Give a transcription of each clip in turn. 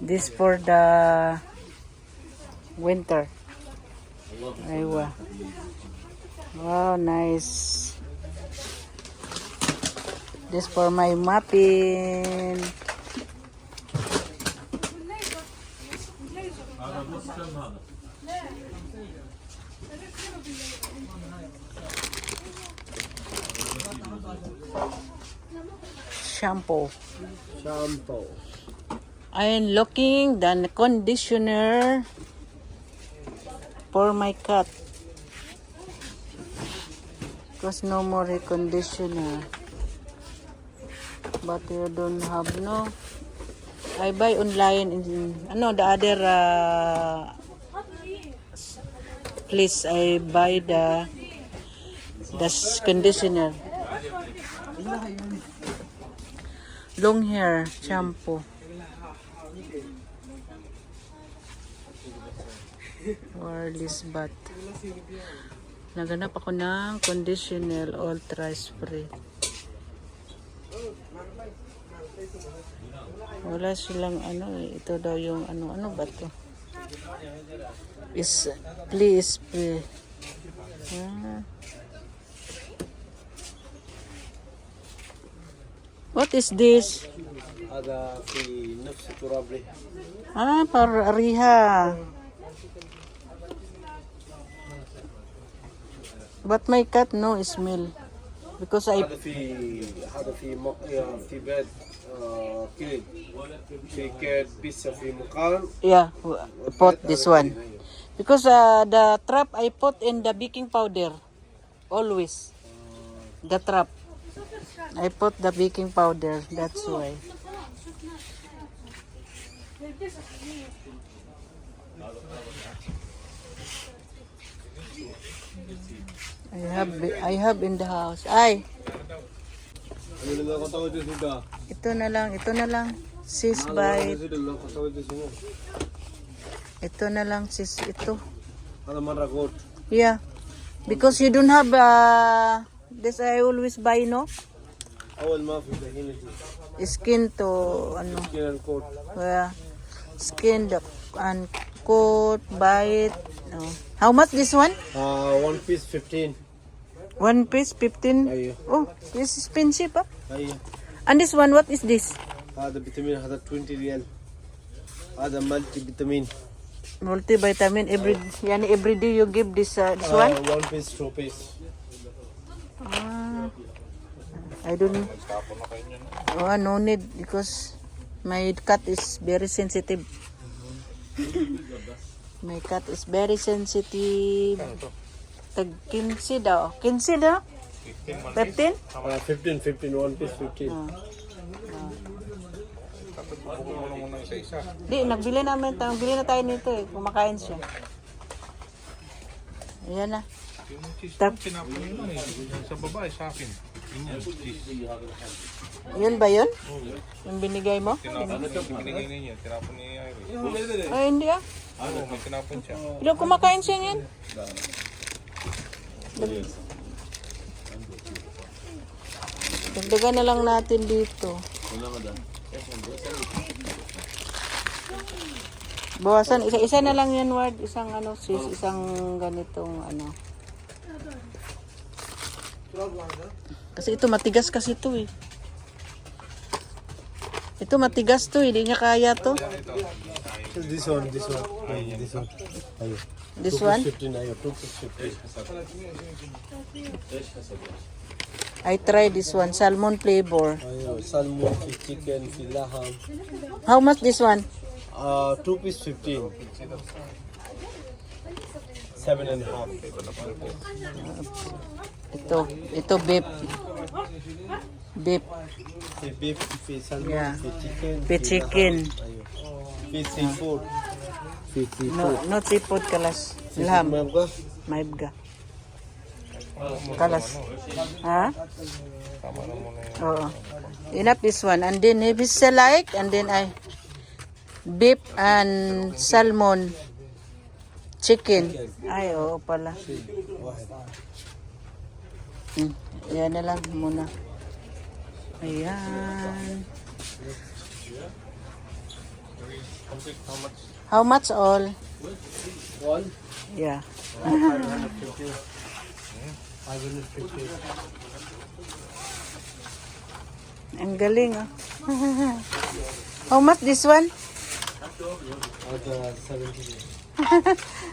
This for the winter. Aywa. Wow, nice. This for my muffin. Shampoo. Shampoo. I'm looking the conditioner for my cat. Because no more conditioner. But you don't have no. I buy online in ano the other uh, place I buy the the conditioner. Long hair shampoo. wireless bath. Naganap ako ng conditional ultra spray. Wala silang ano. Eh. Ito daw yung ano. Ano ba to? Is, please spray. Ah. What is this? Ada si Nafsi Turabli. Ah, para Ariha. But my cat no smell. Because I هذا في هذا في م... في بيت آه، كلب في كيد بيسا في مقام yeah, put this one. Because uh, the trap I put in the baking powder. Always. The trap. I put the baking powder. That's why. I have, I have in the house. Ay! Ito na lang, ito na lang. Sis by... Ito na lang sis, ito. Yeah. Because you don't have uh, this I always buy, no? Awal mafi Skin to ano? Skin and coat. Yeah. Skin the, and coat, bite. No. How much this one? Uh, one piece 15. One piece 15. أيوه Oh, this is expensive ah. أيوه And this one what is this? هذا فيتامين هذا 20 ريال هذا مالتي فيتامين Multivitamin every yani every day you give this uh, this one? آه one piece two piece Ah. I don't Oh, no need because my cat is very sensitive. my cat is very sensitive. Tag 15 daw. 15 daw? 15? آه 15 15 one piece 15 Di, nagbili namin. Nagbili na tayo nito eh. Kumakain siya. Ayan na. Tap, Tinapon yun eh. Sa babae, sa akin. Yun yan. yun ba yun? Yung binigay mo? Tinapon yung binigay niya. Tinapon ni Iris. Ay, hindi ah. Oo, may tinapon siya. Pero kumakain siya yan. Dagdagan na lang natin dito. Bawasan, isa-isa na lang yan, Ward. Isang ano, sis, isang ganitong ano. Kasi ito, matigas kasi ito eh. Ito, matigas to, hindi niya kaya to. This one, this one. Ayun, this one. Ayun. This one? 250 na yun. 250. I try this one. Salmon flavor. Ayun. Salmon, chicken, filaham. How much this one? Uh, 2 piece 15. Seven and a half. Ito, ito beef. Beef. Beef, beef, salmon, yeah. chicken. Beef chicken. Filaham. Sweet seafood. Sweet. No, not seafood kalas. Lam. Maibga. Maibga. Kalas. Ha? Oo. Enough this one. And then if it's like, and then I beef and salmon chicken. Ay, oo pala. Hmm. Yan na lang muna. Ayan. Complete how much? How much all? One, Yeah. 550. 550. Ang galing oh. How much this one? At uh, 70.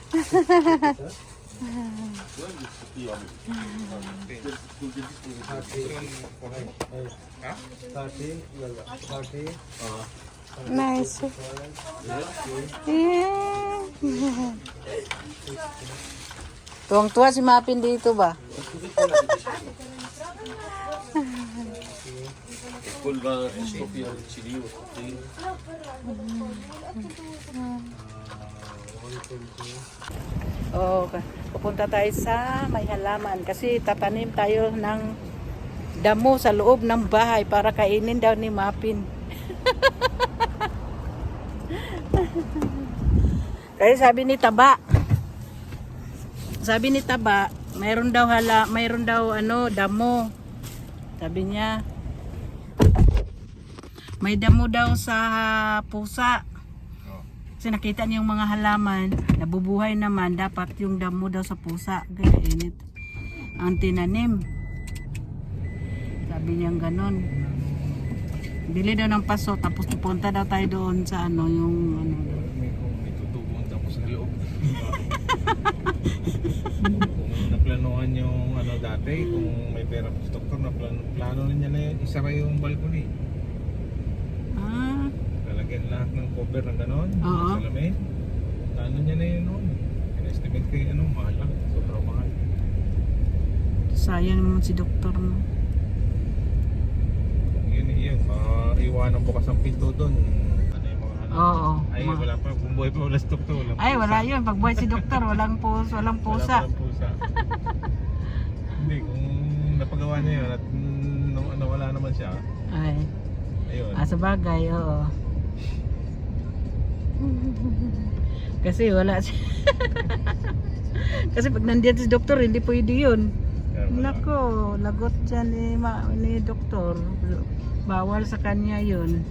Ha? 30, well, 30. Nice. Yeah. Tuwang-tuwa si Mapin dito ba? Oo, okay. pupunta tayo sa may halaman kasi tatanim tayo ng damo sa loob ng bahay para kainin daw ni Mapin. Kasi sabi ni Taba, sabi ni Taba, mayroon daw hala, mayroon daw ano, damo. Sabi niya, may damo daw sa pusa. Oh. Kasi nakita niya yung mga halaman, nabubuhay naman, dapat yung damo daw sa pusa. Kaya init. Ang tinanim. Sabi niya ganon. Bili daw ng paso, tapos pupunta daw tayo doon sa ano, yung ano. May kung may tutubong tapos sa loob. kung naplanuhan yung ano dati, kung may pera pa sa doktor, na plano, plano na niya na yun, isara yung balcony. Ah, Lalagyan lahat ng cover ng ganon, Oo. sa salamin. Plano niya na yun noon. In-estimate yung ano, mahal lang. Sobrang mahal. sayang naman si doktor. No? Yun, yun. Maiwanan bukas ang pinto doon. Ano yung mga ano? Oo. Ay, Ma- wala pa. Kung buhay pa wala sa doktor. Walang Ay, wala yun. Pag buhay si doktor, walang pusa. Walang Wala pusa. palang pusa. Hindi, kung napagawa niya yun at mm, naw- nawala naman siya, Ay, ayun. ah, sa bagay, oo. Kasi wala si... Kasi pag nandiyan si doktor, hindi pwede yun. Kaya wala. Nako, lagot dyan ni, ma, ni doktor. Bawal sa kanya yun.